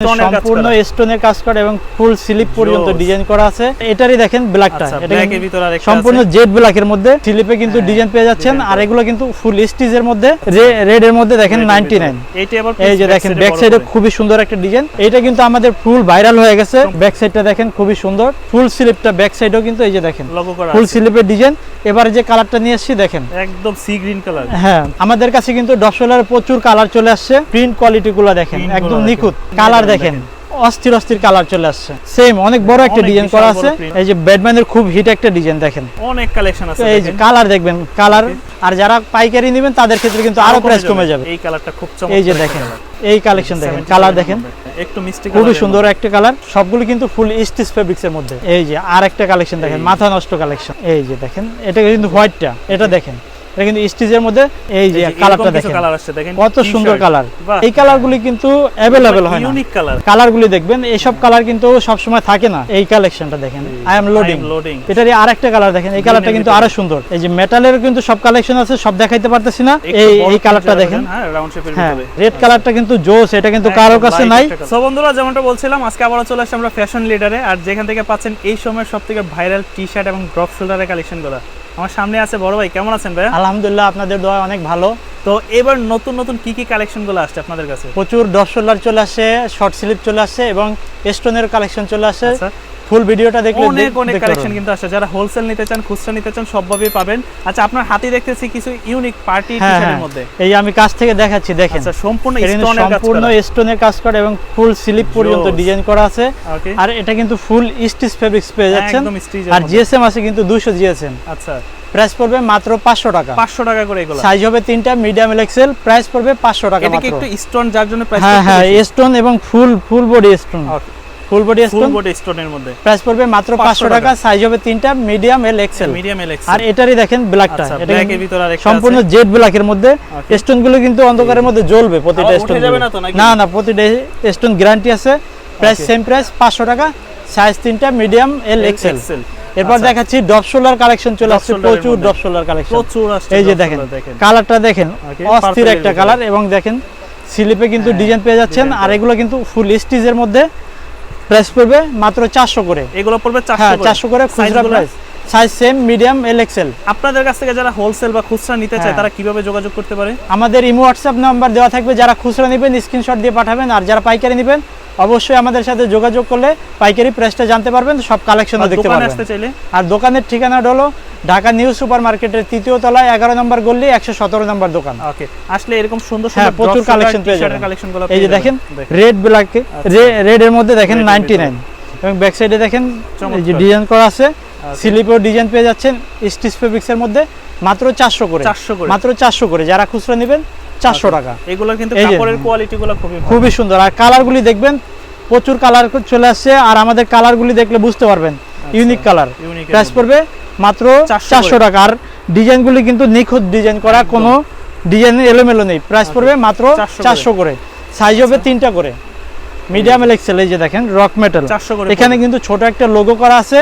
সম্পূর্ণ স্টোনের কাজ করা এবং ফুল স্লিপ পর্যন্ত ডিজাইন করা আছে। এটারই দেখেন ব্ল্যাকটা আচ্ছা, সম্পূর্ণ জেড ব্ল্যাকের মধ্যে। স্লিপে কিন্তু হ্যাঁ, ডিজাইন পেয়ে যাচ্ছেন। আর এগুলো কিন্তু ফুল স্টিজের মধ্যে। রেড এর মধ্যে দেখেন Red এর 99 ভিতরে। এইটা আবার এই যে দেখেন ব্যাক সাইডে খুবই সুন্দর একটা ডিজাইন এটা কিন্তু আমাদের ফুল ভাইরাল হয়ে গেছে। ব্যাক সাইডটা দেখেন খুবই সুন্দর। ফুল স্লিপটা ব্যাক সাইডেও কিন্তু এই যে দেখেন। ফুল। স্লিপের ডিজাইন এবারে যে কালারটা নিয়ে এসেছি দেখেন। একদম সি গ্রিন কালার হ্যাঁ আমাদের কাছে কিন্তু ডসলার প্রচুর কালার চলে আসছে। প্রিন্ট কোয়ালিটি গুলো দেখেন একদম নিখুঁত। কালার দেখেন। অস্থির অস্থির কালার চলে আসছে। সেম অনেক বড় একটা ডিজাইন করা আছে। এই যে ব্যাটম্যানের খুব হিট একটা ডিজাইন দেখেন। অনেক কালেকশন আছে এই যে কালার দেখবেন কালার আর যারা পাইকারি নেবেন তাদের ক্ষেত্রে কিন্তু আরও প্রাইস কমে যাবে। এই কালারটা খুব চমৎকার এই যে দেখেন এই কালেকশন দেখেন কালার দেখেন। একটু মিষ্টি খুবই সুন্দর একটা কালার সবগুলো কিন্তু ফুল স্টিচ ফেব্রিক্স এর মধ্যে। এই যে আর একটা কালেকশন দেখেন। মাথা নষ্ট কালেকশন এই যে দেখেন এটা কিন্তু হোয়াইটটা এটা দেখেন। এটা কিন্তু স্টিচের মধ্যে এই যে কালারটা দেখেন। কালার আসছে দেখেন? কত সুন্দর কালার এই কালারগুলি কিন্তু হয় না। ইউনিক কালার কালারগুলি দেখবেন এইসব কালার কিন্তু সবসময় থাকে না। এই কালেকশনটা দেখেন। আই এম লোডিং এটারই আর একটা কালার দেখেন। এই কালারটা কিন্তু আরও সুন্দর। এই যে মেটালের কিন্তু সব কালেকশন আছে সব দেখাইতে পারতেছি না। এই এই কালারটা দেখেন হ্যাঁ হ্যাঁ রেড কালারটা কিন্তু জোস এটা কিন্তু কারোর কাছে নাই। সো বন্ধুরা যেমনটা বলছিলাম আজকে আবারও চলে আসছি আমরা ফ্যাশন লিডারে আর যেখান থেকে পাচ্ছেন এই সময়ের সব থেকে ভাইরাল টি শার্ট এবং ড্রপ শোল্ডারের কালেকশনগুলো আমার সামনে আছে বড় ভাই কেমন আছেন ভাইয়া? আলহামদুলিল্লাহ আপনাদের দোয়া অনেক ভালো। তো এবার নতুন নতুন কি কি কালেকশনগুলো আসছে আপনাদের কাছে? প্রচুর দশ সোলার চলে আসে শর্ট স্লিপ চলে আসে এবং স্টোনের কালেকশন চলে আসে। আচ্ছা। ফুল ভিডিওটা দেখলে অনেক অনেক কালেকশন কিন্তু আসছে যারা হোলসেল নিতে চান খুচরা নিতে চান সবভাবেই পাবেন। আচ্ছা আপনার হাতে দেখতেছি কিছু ইউনিক পার্টি হ্যাঁ হ্যাঁ। মধ্যে। এই আমি কাছ থেকে দেখাচ্ছি দেখেন। আচ্ছা সম্পূর্ণ স্টোনের কাজ সম্পূর্ণ স্টোনের কাজ করা এবং ফুল স্লিপ পর্যন্ত ডিজাইন করা আছে। আর এটা কিন্তু ফুল স্টিচ ফেব্রিক্স পেয়ে যাচ্ছেন। আর জিএসএম আছে কিন্তু দুশো জিএসএম আচ্ছা। প্রাইস পড়বে মাত্র পাঁচশো টাকা। 500 টাকা করে এগুলো। সাইজ হবে তিনটা মিডিয়াম এক্সেল প্রাইস পড়বে পাঁচশো টাকা এটা কি মাত্র। একটু স্টোন যার জন্য প্রাইস হ্যাঁ হ্যাঁ স্টোন এবং full full body stone full body full stone body স্টোনের মধ্যে। প্রাইস পড়বে মাত্র 500 টাকা সাইজ হবে তিনটা medium L XL medium L X আর এটারই দেখেন ব্ল্যাকটা আচ্ছা এটা ব্ল্যাক কিন্তু এর ভিতরে আরেকটা সম্পূর্ণ জেড ব্ল্যাকের মধ্যে। স্টোনগুলো কিন্তু অন্ধকারের মধ্যে জ্বলবে প্রতিটা স্টোন না না প্রতিটা স্টোন গ্যারান্টি আছে। প্রাইস সেম প্রাইস পাঁচশো টাকা। সাইজ তিনটা মিডিয়াম এল এক্সেল এক্সেল এরপর আচ্ছা। দেখাচ্ছি ডপ শোলার কালেকশন চলে আসছে প্রচুর ডপ শোলার কালেকশন প্রচুর এই যে দেখেন কালারটা দেখেন অস্থির একটা কালার এবং দেখেন স্লিপে কিন্তু হ্যাঁ, ডিজাইন পেয়ে যাচ্ছেন আর এগুলো কিন্তু ফুল স্টিচের মধ্যে প্রাইস পড়বে মাত্র চারশো করে। এগুলো পড়বে 400 হ্যাঁ চারশো করে খুচরা price size same medium L XL আপনাদের কাছ থেকে যারা হোলসেল বা খুচরা নিতে চায় হ্যাঁ। তারা কীভাবে যোগাযোগ করতে পারে? আমাদের ইমো হোয়াটসঅ্যাপ নাম্বার দেওয়া থাকবে যারা খুচরা নেবেন স্ক্রিনশট দিয়ে পাঠাবেন আর যারা পাইকারি নেবেন অবশ্যই আমাদের সাথে যোগাযোগ করলে পাইকারি প্রাইসটা জানতে পারবেন সব কালেকশনও আর দেখতে পারবেন। আসতে চাইলে? আর দোকানের ঠিকানাটা হলো ঢাকা নিউ সুপার মার্কেটের তৃতীয় তলায় এগারো নম্বর গল্লি একশো সতেরো নম্বর দোকান। ওকে আসলে এরকম সুন্দর হ্যাঁ, সুন্দর প্রচুর collection পেয়ে যাবেন। এই যে দেখেন রেড ব্ল্যাক রেড এর মধ্যে দেখেন নাইনটি নাইন এবং ব্যাক সাইডে দেখেন যে ডিজাইন করা আছে স্লিপেও ডিজাইন পেয়ে যাচ্ছেন স্টিচ ফেব্রিক্স এর মধ্যে মাত্র চারশো করে। 400 করে। মাত্র চারশো করে। যারা খুচরা নেবেন চারশো টাকা। এগুলোর কিন্তু কাপড়ের কোয়ালিটিগুলো খুবই খুবই সুন্দর। আর কালারগুলি দেখবেন প্রচুর কালার চলে আসছে। আর আমাদের কালারগুলি দেখলে বুঝতে পারবেন ইউনিক কালার প্রাইস পড়বে মাত্র 400 চারশো টাকা। আর ডিজাইনগুলি কিন্তু নিখুঁত ডিজাইন করা কোনো ডিজাইন এলোমেলো নেই। প্রাইস পড়বে মাত্র 400 চারশো করে। সাইজ হবে তিনটা করে। মিডিয়াম এক্সেল এই যে দেখেন রক মেটাল এখানে কিন্তু ছোট একটা লোগো করা আছে।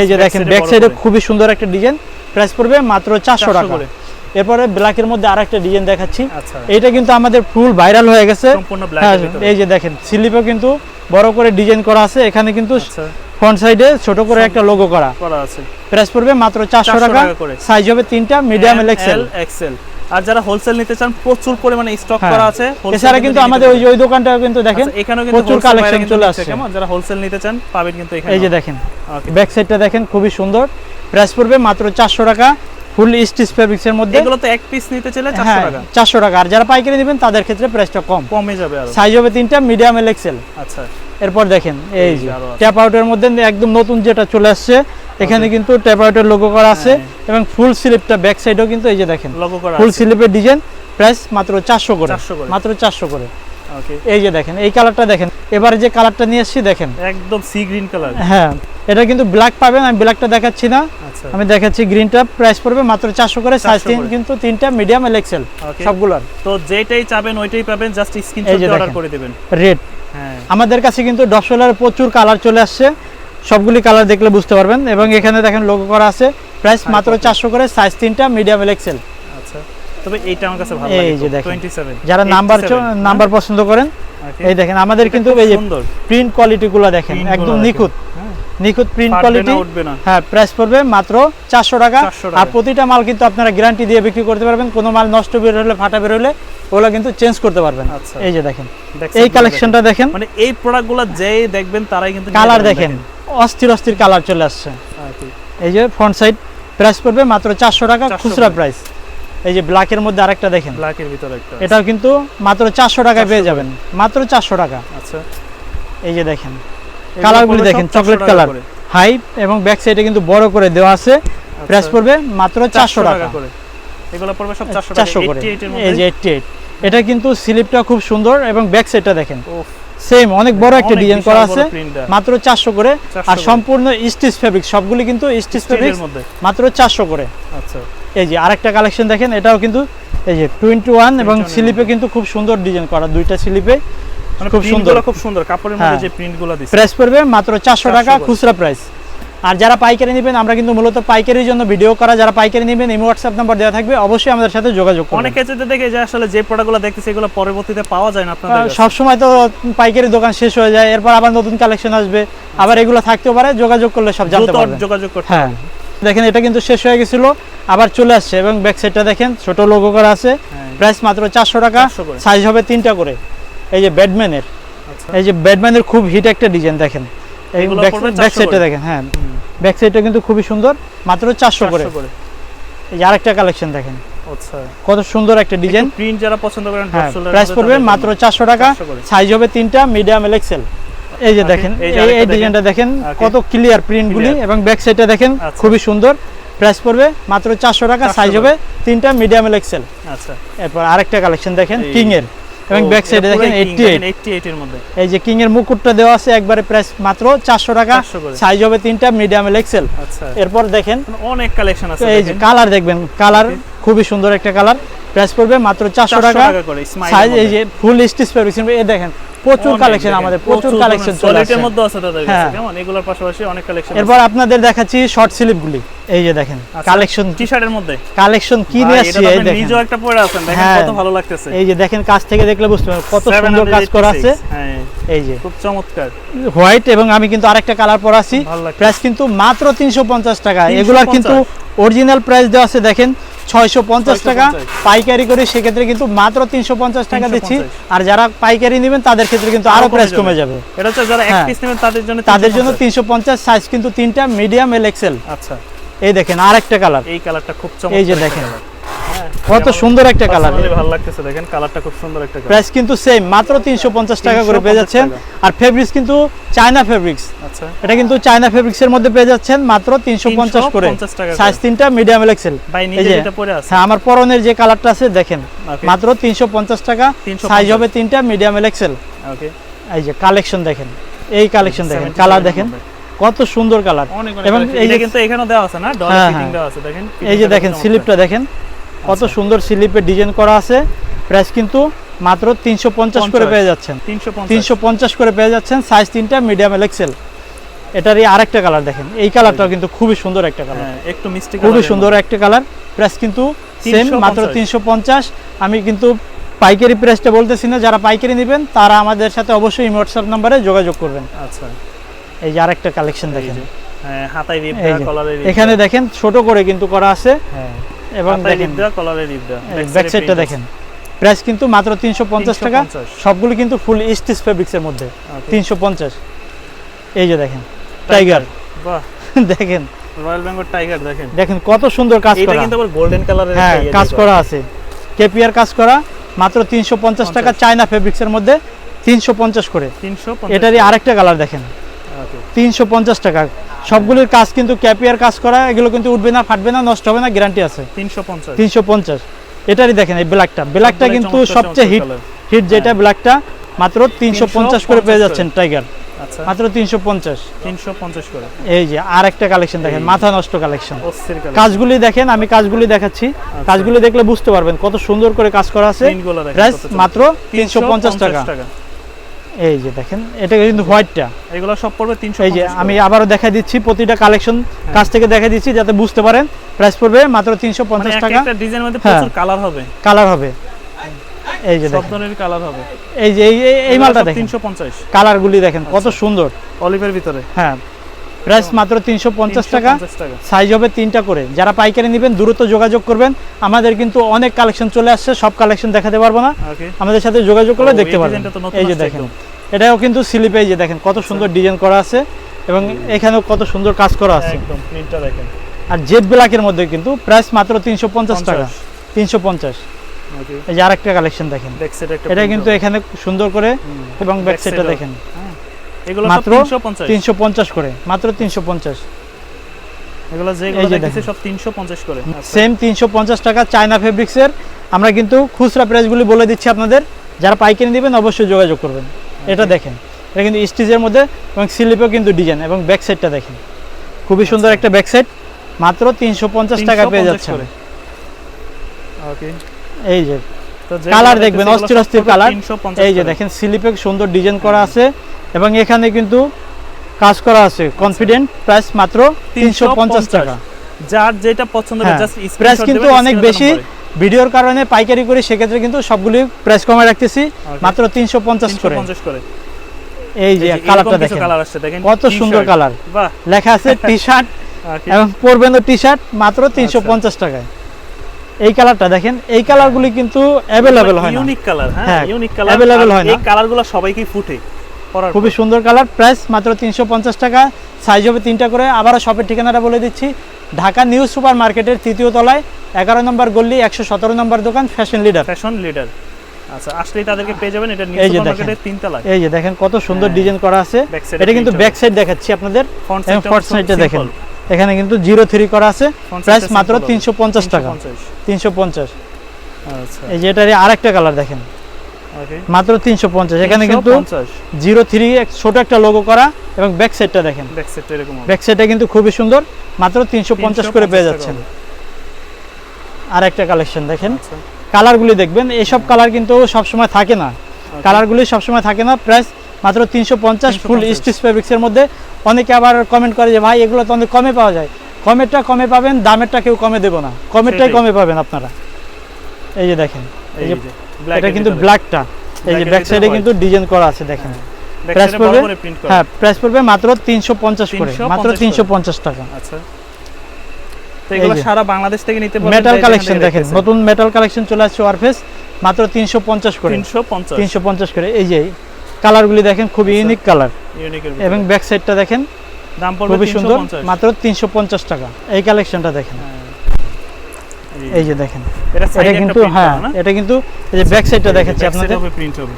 এই যে দেখেন ব্যাক সাইডে। খুবই সুন্দর একটা ডিজাইন প্রাইস পড়বে মাত্র চারশো টাকা। এরপরে ব্ল্যাকের মধ্যে আরেকটা ডিজাইন দেখাচ্ছি। আচ্ছা। এইটা কিন্তু আমাদের ফুল ভাইরাল হয়ে গেছে। হ্যাঁ এই যে দেখেন স্লিপও কিন্তু বড় করে ডিজাইন করা আছে। এখানে কিন্তু আচ্ছা। ফ্রন্ট সাইডে ছোট করে একটা লোগো করা। করা আছে। প্রাইস পড়বে মাত্র চারশো টাকা। সাইজ হবে তিনটা মিডিয়াম এল এক্সেল এক্সেল আর যারা হোলসেল নিতে চান প্রচুর পরিমাণে স্টক হ্যাঁ। করা আছে। এছাড়া কিন্তু আমাদের ওই ওই দোকানটা কিন্তু দেখেন আচ্ছা, এখানেও কিন্তু প্রচুর কালেকশন চলে আসছে। কেমন? যারা হোলসেল নিতে চান পাবেন কিন্তু এখানে এই যে দেখেন ব্যাক সাইডটা দেখেন খুবই সুন্দর। প্রাইস পড়বে মাত্র চারশো টাকা ফুল স্টিচ ফেব্রিক্স এর মধ্যে। এগুলো তো এক পিস নিতে চাইলে চারশো হ্যাঁ টাকা। চারশো টাকা। আর যারা পাইকারি নেবেন তাদের ক্ষেত্রে প্রাইসটা কম। কমে যাবে আরও। সাইজ হবে তিনটা মিডিয়াম এল এক্সেল আচ্ছা। এরপর দেখেন এই যে। ট্যাপ আউটের মধ্যে একদম নতুন যেটা চলে আসছে এখানে কিন্তু ট্যাপ আউটের লোগো করা আছে হ্যাঁ। এবং ফুল স্লিপটা ব্যাক সাইডেও কিন্তু এই যে দেখেন। লোগো করা ফুল স্লিপের ডিজাইন প্রাইস মাত্র চারশো করে। 400 করে। মাত্র চারশো করে। ওকে এই যে দেখেন এই কালারটা দেখেন। এবারে যে কালারটা নিয়ে এসেছি দেখেন। একদম সি গ্রিন কালার হ্যাঁ এটা কিন্তু ব্ল্যাক পাবেন আমি ব্ল্যাকটা দেখাচ্ছি না। আচ্ছা। আমি দেখাচ্ছি গ্রিনটা প্রাইস পড়বে মাত্র চারশো করে। সাইজ 400 তিন কিন্তু তিনটা মিডিয়াম এল এক্সেল সবগুলোর তো যেটাই চাবেন ওইটাই পাবেন জাস্ট স্ক্রিনশট অর্ডার করে দিবেন। রেড হ্যাঁ। আমাদের কাছে কিন্তু ডসলার প্রচুর কালার চলে আসছে। সবগুলি কালার দেখলে বুঝতে পারবেন। এবং এখানে দেখেন লোগো করা আছে। প্রাইস মাত্র চারশো করে সাইজ তিনটা মিডিয়াম এক্সেল আচ্ছা। তবে এইটা আমার কাছে ভালো এই যে দেখেন। যারা নাম্বার নাম্বার পছন্দ করেন এই দেখেন আমাদের কিন্তু এই প্রিন্ট কোয়ালিটিগুলো দেখেন একদম নিখুঁত। হ্যাঁ, নিখুঁত প্রিন্ট কোয়ালিটি না, উঠবে না। হ্যাঁ প্রাইস পড়বে মাত্র চারশো টাকা। আর প্রতিটা মাল কিন্তু আপনারা গ্যারান্টি দিয়ে বিক্রি করতে পারবেন। কোনো মাল নষ্ট বের হলে ফাটা বের হলে ওগুলো কিন্তু চেঞ্জ করতে পারবেন। আচ্ছা। এই যে দেখেন। এই কালেকশনটা দেখেন। মানে এই প্রোডাক্টগুলো যেই দেখবেন তারাই কিন্তু কালার দেখেন। অস্থির অস্থির কালার চলে আসছে। এই যে ফ্রন্ট সাইড প্রাইস পড়বে মাত্র চারশো টাকা খুচরা প্রাইস এই যে ব্ল্যাকের মধ্যে আরেকটা দেখেন। ব্ল্যাক এর ভিতরে একটা এটাও কিন্তু মাত্র চারশো টাকায় পেয়ে যাবেন। মাত্র চারশো টাকা। আচ্ছা। এই যে দেখেন। কালারগুলি দেখেন চকলেট কালার। হাই এবং ব্যাক সাইডে কিন্তু বড় করে দেওয়া আছে। প্রাইস আচ্ছা, পড়বে মাত্র চারশো টাকা। করে। এগুলো পড়বে সব 400 টাকা। চারশো করে। 88 এর এই যে এইটটি এইট এটা কিন্তু স্লিপটা খুব সুন্দর এবং ব্যাক সাইডটা দেখেন। সেম অনেক বড় একটা ডিজাইন করা আছে মাত্র চারশো করে। আর সম্পূর্ণ স্টিচ ফেব্রিক সবগুলি কিন্তু স্টিচ ফেব্রিক মাত্র চারশো করে। আচ্ছা। এই যে আরেকটা কালেকশন দেখেন এটাও কিন্তু এই যে টোয়েন্টি ওয়ান এবং স্লিপে কিন্তু খুব সুন্দর ডিজাইন করা দুইটা স্লিপে মানে খুব সুন্দর। খুব সুন্দর কাপড়ের মধ্যে হ্যাঁ। যে প্রিন্টগুলো দিছে প্রাইস পড়বে মাত্র চারশো 400 টাকা খুচরা প্রাইস আর যারা পাইকারি নেবেন আমরা কিন্তু মূলত পাইকারির জন্য ভিডিও করা যারা পাইকারি নেবেন এই হোয়াটসঅ্যাপ নাম্বার দেওয়া থাকবে অবশ্যই আমাদের সাথে যোগাযোগ করবেন। অনেকে যেতে দেখে যে আসলে যে প্রোডাক্টগুলো দেখতেছে এগুলো পরবর্তীতে পাওয়া যায় না আপনাদের। সব সময় তো পাইকারি দোকান শেষ হয়ে যায় এরপর আবার নতুন কালেকশন আসবে আবার এগুলো থাকতেও পারে যোগাযোগ করলে সব জানতে দ্রুত পারবেন। যোগাযোগ করতে হ্যাঁ। দেখেন এটা কিন্তু শেষ হয়ে গেছিল আবার চলে আসছে এবং ব্যাক সাইডটা দেখেন ছোট লোগো করা আছে হ্যাঁ। প্রাইস মাত্র চারশো টাকা সাইজ হবে তিনটা করে। এই যে ব্যাটম্যানের আচ্ছা। এই যে ব্যাটম্যানের খুব হিট একটা ডিজাইন দেখেন। এই ব্যাক পড়বে 400 ব্যাক সাইডটা দেখেন হ্যাঁ। ব্যাক সাইডটা কিন্তু খুবই সুন্দর মাত্র চারশো করে। 400 করে। এই আরেকটা কালেকশন দেখেন। আচ্ছা। কত সুন্দর একটা ডিজাইন প্রিন্ট যারা পছন্দ করেন হ্যাঁ প্রাইস পড়বে মাত্র চারশো টাকা। সাইজ হবে তিনটা মিডিয়াম এল এক্সেল এই যে দেখেন এই ডিজাইনটা দেখেন। কত ক্লিয়ার প্রিন্টগুলি। এবং ব্যাক সাইডটা দেখেন আচ্ছা। খুবই সুন্দর। প্রাইস পড়বে মাত্র চারশো টাকা সাইজ হবে তিনটা মিডিয়াম এল এক্সেল আচ্ছা। এরপর আরেকটা কালেকশন দেখেন কিং এর এবং ব্যাক সাইডে দেখেন পুরাই king, এইটটি এইট 88 এর মধ্যে। এই যে কিং এর মুকুটটা দেওয়া আছে একবারে প্রাইস মাত্র চারশো টাকা। সাইজ হবে তিনটা মিডিয়াম এল এক্সেল আচ্ছা। এরপর দেখেন অনেক কালেকশন আছে এই যে কালার দেখবেন কালার খুবই সুন্দর একটা কালার প্রাইস পড়বে মাত্র চারশো 400 টাকা। সাইজ এই যে ফুল স্টিচ দেখেন প্রচুর কালেকশন আমাদের প্রচুর কালেকশন চলে আসছে। মধ্যে আছে হ্যাঁ। কেমন? এগুলোর পাশাপাশি অনেক কালেকশন এরপর আপনাদের দেখাচ্ছি শর্ট স্লিপগুলি এই যে দেখেন কালেকশন টি শার্টের মধ্যে? কালেকশন কি নিয়ে আসছি এই দেখেন। নিজেও একটা পরে আছেন দেখেন হ্যাঁ। কত ভালো লাগতেছে। এই যে দেখেন কাজ থেকে দেখলে বুঝতে পারবেন কত সুন্দর কাজ করা আছে। 786 হ্যাঁ এই যে। খুব চমৎকার। হোয়াইট এবং আমি কিন্তু আরেকটা কালার পরা আছি। প্রাইস কিন্তু মাত্র তিনশো পঞ্চাশ টাকা। 350 এগুলার কিন্তু অরিজিনাল প্রাইস দেওয়া আছে দেখেন ছয়শো পঞ্চাশ টাকা। পাইকারি করে সেক্ষেত্রে কিন্তু মাত্র তিনশো পঞ্চাশ টাকা দিচ্ছি। আর যারা পাইকারি নেবেন তাদের ক্ষেত্রে কিন্তু আরও প্রাইস কমে যাবে। এটা হচ্ছে যারা এক হ্যাঁ। পিস নেবেন তাদের জন্য তাদের জন্য তিনশো পঞ্চাশ। সাইজ কিন্তু তিনটা মিডিয়াম এল এক্সেল আচ্ছা। এই দেখেন আরেকটা কালার এই কালারটা খুব চমৎকার এই যে দেখেন। হ্যাঁ, কত সুন্দর একটা কালার ভালো লাগতেছে দেখেন কালারটা খুব সুন্দর একটা প্রাইস কিন্তু সেম মাত্র তিনশো পঞ্চাশ টাকা করে পেয়ে যাচ্ছেন। আর ফেব্রিক্স কিন্তু চায়না ফেব্রিক্স আচ্ছা। এটা কিন্তু চায়না ফেব্রিক্স এর মধ্যে পেয়ে যাচ্ছেন মাত্র তিনশো পঞ্চাশ করে। 350 করে। সাইজ তিনটা মিডিয়াম এক্সেল ভাই নিজে যেটা পরে আছে। হ্যাঁ আমার পরনের যে কালারটা আছে দেখেন মাত্র তিনশো পঞ্চাশ টাকা। সাইজ হবে তিনটা মিডিয়াম এক্সেল ওকে এই যে কালেকশন দেখেন। এই কালেকশন দেখেন। কালার দেখেন। কত সুন্দর কালার। এবং এই যে কিন্তু এখানেও দেওয়া আছে না? ডলার হ্যাঁ, ফিটিং হ্যাঁ। দেওয়া আছে দেখেন। এই যে দেখেন স্লিপটা দেখেন। কত আচ্ছা। সুন্দর স্লিপের ডিজাইন করা আছে। প্রাইস কিন্তু মাত্র তিনশো পঞ্চাশ করে পেয়ে যাচ্ছেন। 350 তিনশো পঞ্চাশ করে পেয়ে যাচ্ছেন সাইজ তিনটা মিডিয়াম এল এক্সেল এটারই আরেকটা কালার দেখেন। এই কালারটাও কিন্তু খুবই সুন্দর একটা কালার হ্যাঁ একটু মিষ্টি খুবই সুন্দর একটা কালার প্রাইস কিন্তু সেম মাত্র তিনশো পঞ্চাশ। আমি কিন্তু পাইকারি প্রাইসটা বলতেছি না যারা পাইকারি নেবেন তারা আমাদের সাথে অবশ্যই হোয়াটসঅ্যাপ নাম্বারে যোগাযোগ করবেন। আচ্ছা। এই যে আরেকটা কালেকশন দেখেন। হ্যাঁ হাতায় কলারে এখানে দেখেন ছোট করে কিন্তু করা আছে হ্যাঁ এবং দেখেন কলারে রিপ ব্যাক সাইডটা দেখেন। প্রাইস কিন্তু মাত্র তিনশো পঞ্চাশ টাকা। সবগুলো কিন্তু ফুল স্টিচ ফেব্রিক্সের মধ্যে। Okay. তিনশো পঞ্চাশ। এই যে দেখেন টাইগার বাহ। দেখেন। রয়্যাল বেঙ্গল টাইগার দেখেন। দেখেন কত সুন্দর কাজ এটা করা। কিন্তু আবার গোল্ডেন কালারের হ্যাঁ কাজ করা আছে। কেপিআর কাজ করা মাত্র তিনশো পঞ্চাশ টাকা 50 চায়না ফেব্রিক্সের মধ্যে তিনশো পঞ্চাশ করে। 350 এটারই আরেকটা কালার দেখেন. তিনশো পঞ্চাশ টাকা। সবগুলির কাজ কিন্তু ক্যাপিয়ার কাজ করা এগুলো কিন্তু উঠবে না ফাটবে না নষ্ট হবে না গ্যারান্টি আছে। 350 তিনশো পঞ্চাশ। এটারই দেখেন এই ব্ল্যাকটা ব্ল্যাকটা কিন্তু সবচেয়ে হিট হিট যেটা ব্ল্যাকটা মাত্র তিনশো পঞ্চাশ করে পেয়ে যাচ্ছেন টাইগার আচ্ছা। মাত্র তিনশো পঞ্চাশ। 350 করে। এই যে আর একটা কালেকশন দেখেন মাথা নষ্ট কালেকশন কাজগুলি দেখেন আমি কাজগুলি দেখাচ্ছি। কাজগুলি দেখলে বুঝতে পারবেন কত সুন্দর করে কাজ করা আছে। মাত্র তিনশো পঞ্চাশ টাকা। এই যে দেখেন এটা কিন্তু হোয়াইটটা এগুলো সব পড়বে তিনশো এই যে আমি আবারও দেখা দিচ্ছি প্রতিটা কালেকশন কাছ থেকে দেখা দিচ্ছি যাতে বুঝতে পারেন। প্রাইস পড়বে মাত্র তিনশো মানে পঞ্চাশ টাকা। ডিজাইন মধ্যে হ্যাঁ। প্রচুর কালার হবে। কালার হবে। এই যে সব ধরনের কালার হবে। এই যে এই মালটা দেখেন। তিনশো পঞ্চাশ। কালারগুলি দেখেন কত আচ্ছা। সুন্দর। অলিভের ভিতরে। হ্যাঁ। প্রাইস মাত্র তিনশো পঞ্চাশ টাকা। সাইজ হবে তিনটা করে। যারা পাইকারি নেবেন দ্রুত যোগাযোগ করবেন। আমাদের কিন্তু অনেক কালেকশন চলে আসছে সব কালেকশন দেখাতে পারব না। আমাদের সাথে যোগাযোগ করলে দেখতে পারবেন। এই যে দেখেন। আচ্ছা। এটাও কিন্তু স্লিপে যে দেখেন কত সুন্দর ডিজাইন করা আছে এবং এখানেও কত সুন্দর কাজ করা আছে। আর জেড ব্ল্যাকের মধ্যে কিন্তু প্রাইস মাত্র তিনশো পঞ্চাশ টাকা। তিনশো পঞ্চাশ। এই যে আরেকটা কালেকশন দেখেন। এটা কিন্তু। এখানে সুন্দর করে এবং back ব্যাক সাইডটা দেখেন। হ্যাঁ। এগুলো মাত্র 350 করে মাত্র তিনশো পঞ্চাশ। এগুলো যেগুলো যে দেখতেছি দেখেন। সব 350 করে। সেম তিনশো পঞ্চাশ টাকা চায়না ফেব্রিক্সের আমরা কিন্তু খুচরা প্রাইসগুলি বলে দিচ্ছি আপনাদের। যারা পাইকারি নেবেন অবশ্যই যোগাযোগ করবেন। এটা দেখেন। এটা কিন্তু স্টিচের মধ্যে এবং স্লিপেও কিন্তু ডিজাইন এবং ব্যাক সাইডটা দেখেন। খুবই সুন্দর আচ্ছা। একটা ব্যাক সাইড মাত্র তিনশো পঞ্চাশ টাকা পেয়ে যাচ্ছে ওকে এই যে কালার দেখবেন অস্থির অস্থির কালার এই যে দেখেন স্লিপে সুন্দর ডিজাইন করা আছে। এবং এখানে কিন্তু কাজ করা আছে। কনফিডেন্ট প্রাইস মাত্র তিনশো পঞ্চাশ টাকা। যার যেটা পছন্দ হবে হ্যাঁ, প্রাইস কিন্তু অনেক বেশি। ভিডিওর কারণে পাইকারি করি সেক্ষেত্রে কিন্তু সবগুলি প্রাইস কমে রাখতেছি। মাত্র তিনশো পঞ্চাশ করে। এই যে কালারটা দেখেন। কত সুন্দর কালার। লেখা আছে টি শার্ট এবং পরবেন টি শার্ট মাত্র আচ্ছা। তিনশো পঞ্চাশ টাকায়। এই কালারটা দেখেন এই কালারগুলি কিন্তু অ্যাভেলেবেল হয় না। ইউনিক কালার হ্যাঁ হ্যাঁ, ইউনিক কালার। available হয় না। এই কালারগুলো সবাইকে ফুটে। খুবই সুন্দর কালার প্রাইস মাত্র তিনশো পঞ্চাশ টাকা সাইজ হবে তিনটা করে। আবারও শপের ঠিকানাটা বলে দিচ্ছি। ঢাকা নিউ সুপার মার্কেটের তৃতীয় তলায় এগারো নম্বর গল্লি একশো সতেরো নম্বর দোকান ফ্যাশন লিডার ফ্যাশন লিডার আচ্ছা আসলেই তাদেরকে পেয়ে যাবেন এটা নিউ এই যে সুপারমার্কেটের এই যে দেখেন কত সুন্দর হ্যাঁ। ডিজাইন করা আছে। এটা কিন্তু ব্যাক সাইড দেখাচ্ছি আপনাদের। ফ্রন্ট সাইডটা দেখেন। এখানে কিন্তু জিরো থ্রি করা আছে। প্রাইস মাত্র তিনশো পঞ্চাশ টাকা। তিনশো পঞ্চাশ। আচ্ছা। এই যে আরেকটা কালার দেখেন। মাত্র তিনশো পঞ্চাশ। এখানে কিন্তু জিরো থ্রি ছোট একটা লোগো করা এবং ব্যাক সাইডটা দেখেন। ব্যাক সাইডটা কিন্তু খুবই সুন্দর। মাত্র তিনশো পঞ্চাশ করে পেয়ে যাচ্ছেন। আর একটা কালেকশন দেখেন। আচ্ছা। কালারগুলি দেখবেন এইসব কালার কিন্তু সবসময় থাকে না। কালারগুলি সবসময় থাকে না। প্রাইস মাত্র তিনশো পঞ্চাশ ফুল 350 স্টিচ ফেব্রিক্সের মধ্যে। অনেকে আবার কমেন্ট করে যে ভাই এগুলো তো অনেক কমে পাওয়া যায়। কমেরটা কমে পাবেন দামেরটা কেউ কমে দেবো না। কমেরটাই কমে পাবেন আপনারা। এই যে দেখেন। এই যে। এটা কিন্তু ব্ল্যাকটা এই যে ব্যাক সাইডে কিন্তু ডিজাইন করা আছে দেখেন। বড় পড়বে? হ্যাঁ প্রাইস পড়বে মাত্র তিনশো পঞ্চাশ করে মাত্র করে। তিনশো পঞ্চাশ টাকা। আচ্ছা। তো এগুলো সারা বাংলাদেশ থেকে নিতে পারবেন মেটাল কালেকশন দেখেন। নতুন মেটাল কালেকশন চলে আসছে ওয়ারফেস মাত্র তিনশো পঞ্চাশ করে। 350 তিনশো পঞ্চাশ করে। এই যে কালারগুলি দেখেন খুবই আচ্ছা। ইউনিক কালার এবং ব্যাক সাইডটা দেখেন দাম পড়বে খুবই সুন্দর 350 মাত্র তিনশো পঞ্চাশ টাকা। এই কালেকশনটা দেখেন। হ্যাঁ। এই যে দেখেন। এটা কিন্তু হ্যাঁ এটা কিন্তু এই যে ব্যাক সাইডটা দেখাচ্ছি আপনাদের। প্রিন্ট হবে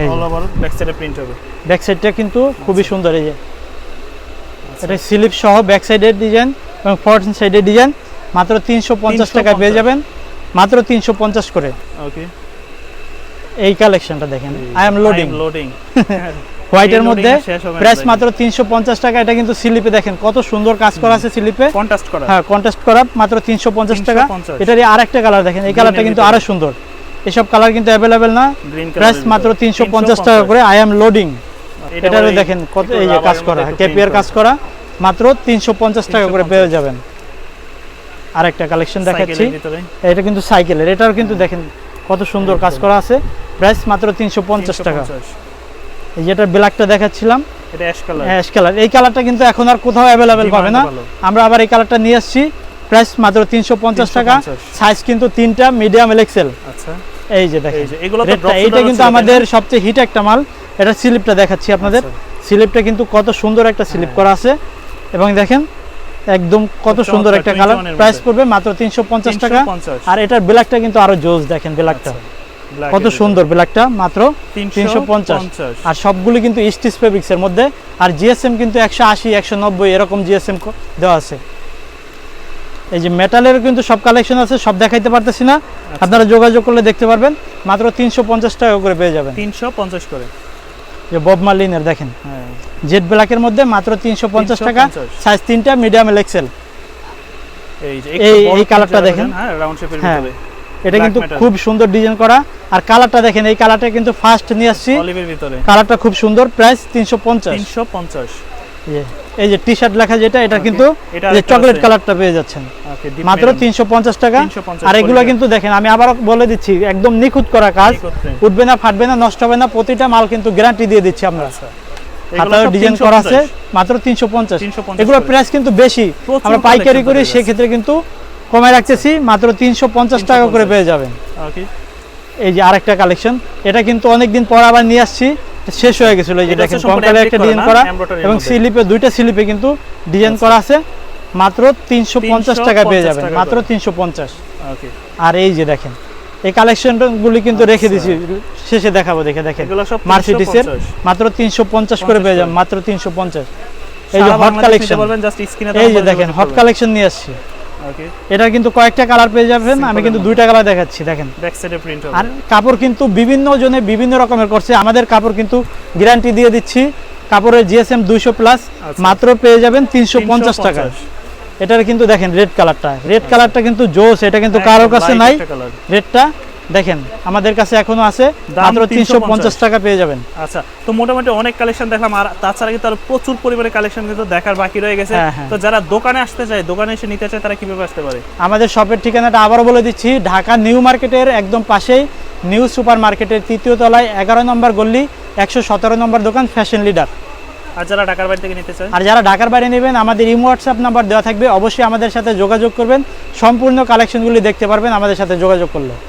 এই অল ওভার ব্যাক সাইডে প্রিন্ট হবে। ব্যাক সাইডটা কিন্তু খুবই আচ্ছা। সুন্দর এই যে। এটা স্লিপ সহ ব্যাক সাইডের ডিজাইন এবং ফ্রন্ট সাইডের ডিজাইন মাত্র তিনশো পঞ্চাশ টাকায় পেয়ে যাবেন। মাত্র তিনশো পঞ্চাশ করে। ওকে এই কালেকশনটা দেখেন। আই এম লোডিং লোডিং হোয়াইটের মধ্যে প্রাইস মাত্র তিনশো পঞ্চাশ টাকা। এটা কিন্তু স্লিপে দেখেন কত সুন্দর কাজ করা আছে স্লিপে কন্ট্রাস্ট করা হ্যাঁ কন্টেস্ট করা মাত্র তিনশো পঞ্চাশ টাকা। 350 এটারই আরেকটা কালার দেখেন এই কালারটা কিন্তু আরও সুন্দর। এসব কালার কিন্তু অ্যাভেলেবেল না। প্রাইস মাত্র তিনশো পঞ্চাশ টাকা করে। আই এম লোডিং এটারও দেখেন কত এই যে কাজ করা কেপিয়ার কাজ করা মাত্র তিনশো পঞ্চাশ টাকা করে পেয়ে যাবেন। আরেকটা কালেকশন দেখাচ্ছি। এটা কিন্তু সাইকেলের এটাও কিন্তু দেখেন কত সুন্দর কাজ করা আছে। প্রাইস মাত্র তিনশো পঞ্চাশ। টাকা। এই যেটা ব্ল্যাকটা দেখাচ্ছিলাম এটা অ্যাশ কালার অ্যাশ কালার এই কালারটা কিন্তু এখন আর কোথাও অ্যাভেলেবেল পাবে না। আমরা আবার এই কালারটা নিয়ে আসছি প্রাইস মাত্র তিনশো পঞ্চাশ টাকা। সাইজ কিন্তু তিনটা মিডিয়াম এক্সেল আচ্ছা। এই যে দেখেন এইটা কিন্তু? আমাদের সবচেয়ে হিট একটা মাল। এটা স্লিপটা দেখাচ্ছি আপনাদের। আচ্ছা। স্লিপটা কিন্তু কত সুন্দর একটা স্লিপ হ্যাঁ। করা আছে। এবং দেখেন একদম কত সুন্দর একটা কালার প্রাইস। পড়বে মাত্র তিনশো পঞ্চাশ টাকা। আর এটার ব্ল্যাকটা কিন্তু আরও জোস দেখেন ব্ল্যাকটা আচ্ছা, কত সুন্দর ব্ল্যাকটা মাত্র 350 আর সবগুলো কিন্তু স্টিচ ফেব্রিক্স এর মধ্যে। আর জিএসএম কিন্তু একশো আশি একশো নব্বই এরকম জিএসএম দেওয়া আছে। এই যে মেটালের কিন্তু সব কালেকশন আছে সব দেখাইতে পারতেছি না। আচ্ছা। আপনারা যোগাযোগ করলে দেখতে পারবেন। মাত্র তিনশো পঞ্চাশ টাকা করে পেয়ে যাবেন। 350 করে। যে বব মার্লিনের দেখেন। হ্যাঁ। জেড ব্ল্যাকের মধ্যে মাত্র তিনশো পঞ্চাশ টাকা। সাইজ তিনটা মিডিয়াম এল এক্সেল এই কালারটা দেখেন। হ্যাঁ রাউন্ড শেপের হ্যাঁ। ভিতরে। এটা কিন্তু খুব সুন্দর ডিজাইন করা। আর কালারটা দেখেন এই কালারটা কিন্তু ফার্স্ট নিয়ে আসছি। কালারটা খুব সুন্দর প্রাইস তিনশো পঞ্চাশ। তিনশো পঞ্চাশ। এই যে টি শার্ট লেখা যেটা এটা কিন্তু চকলেট কালারটা পেয়ে যাচ্ছেন। মাত্র তিনশো পঞ্চাশ টাকা। আর এগুলো কিন্তু দেখেন আমি আবার বলে দিচ্ছি একদম নিখুঁত করা কাজ। উঠবে না ফাটবে না নষ্ট হবে না প্রতিটা মাল কিন্তু গ্যারান্টি দিয়ে দিচ্ছি আমরা। আচ্ছা। ডিজাইন করা আছে মাত্র তিনশো পঞ্চাশ। 350 এগুলোর প্রাইস কিন্তু বেশি। আমরা পাইকারি করি সেক্ষেত্রে কিন্তু কমে রাখতেছি মাত্র তিনশো পঞ্চাশ টাকা করে পেয়ে যাবেন। এই যে আরেকটা কালেকশন এটা কিন্তু অনেকদিন পর আবার নিয়ে আসছি শেষ হয়ে গেছিল এই যে দেখেন কঙ্কালে একটা ডিজাইন করা এবং স্লিপে দুইটা স্লিপে কিন্তু ডিজাইন করা আছে মাত্র তিনশো পঞ্চাশ টাকা পেয়ে যাবেন মাত্র। তিনশো আর এই যে দেখেন এই কালেকশনগুলি কিন্তু রেখে দিছি শেষে দেখাবো দেখে দেখেন। মার্সিডিসের 350 মাত্র তিনশো পঞ্চাশ করে পেয়ে যাবেন মাত্র তিনশো পঞ্চাশ। এই যে হট কালেকশন এই যে দেখেন হট কালেকশন নিয়ে আসছি। এটার কিন্তু কয়েকটা কালার পেয়ে যাবেন আমি কিন্তু দুইটা কালার দেখাচ্ছি দেখেন। ব্যাক সাইডে প্রিন্ট হবে। আর কাপড় কিন্তু বিভিন্ন জনে বিভিন্ন রকমের করছে আমাদের কাপড় কিন্তু গ্যারান্টি দিয়ে দিচ্ছি কাপড়ের জিএসএম দুইশো প্লাস। মাত্র পেয়ে যাবেন তিনশো পঞ্চাশ টাকা এটার কিন্তু দেখেন রেড কালারটা রেড কালারটা কিন্তু জোস এটা কিন্তু কারোর কাছে নাই। রেডটা দেখেন আমাদের কাছে এখনও আছে মাত্র তিনশো পঞ্চাশ টাকা পেয়ে যাবেন। আচ্ছা তো মোটামুটি অনেক কালেকশন দেখলাম আর তাছাড়া কিন্তু আর প্রচুর পরিমাণে কালেকশন কিন্তু দেখার বাকি রয়ে গেছে। হ্যাঁ, হ্যাঁ। তো যারা দোকানে আসতে চায় দোকানে এসে নিতে চায় তারা কীভাবে আসতে পারে? আমাদের শপের ঠিকানাটা আবারও বলে দিচ্ছি ঢাকা নিউ মার্কেটের একদম পাশেই নিউ সুপার মার্কেটের তৃতীয় তলায় এগারো নম্বর গল্লি একশো সতেরো নম্বর দোকান ফ্যাশন লিডার আর যারা ঢাকার বাড়ি থেকে নিতে চায়? আর যারা ঢাকার বাইরে নেবেন আমাদের ইমো হোয়াটসঅ্যাপ নাম্বার দেওয়া থাকবে অবশ্যই আমাদের সাথে যোগাযোগ করবেন সম্পূর্ণ কালেকশনগুলি দেখতে পারবেন আমাদের সাথে যোগাযোগ করলে।